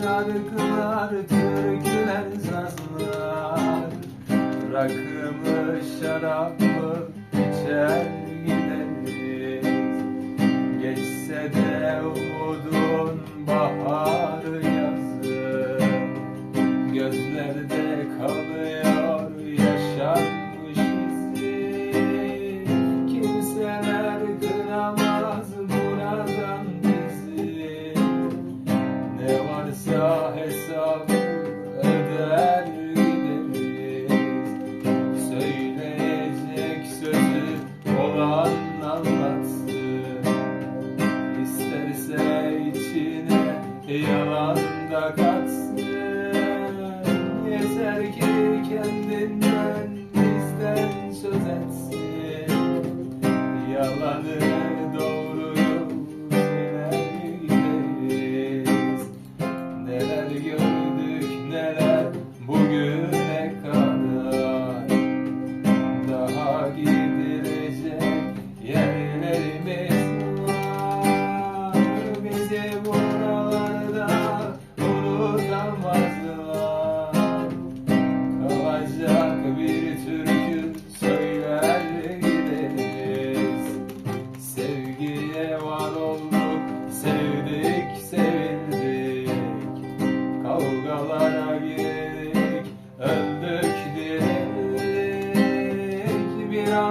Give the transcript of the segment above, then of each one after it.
şarkılar, türküler, sazlar. Rakımı, şarabı içer gideriz. Geçse de umudun baharı yazı. Gözlerde kalır yalan da katsın. Yeter ki kendinden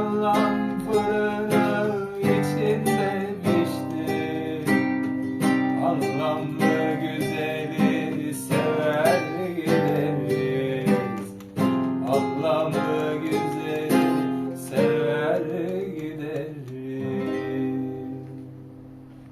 yalan fırını içinde pişti. Güzeli sever gideriz. Anlamlı güzeli sever gideriz.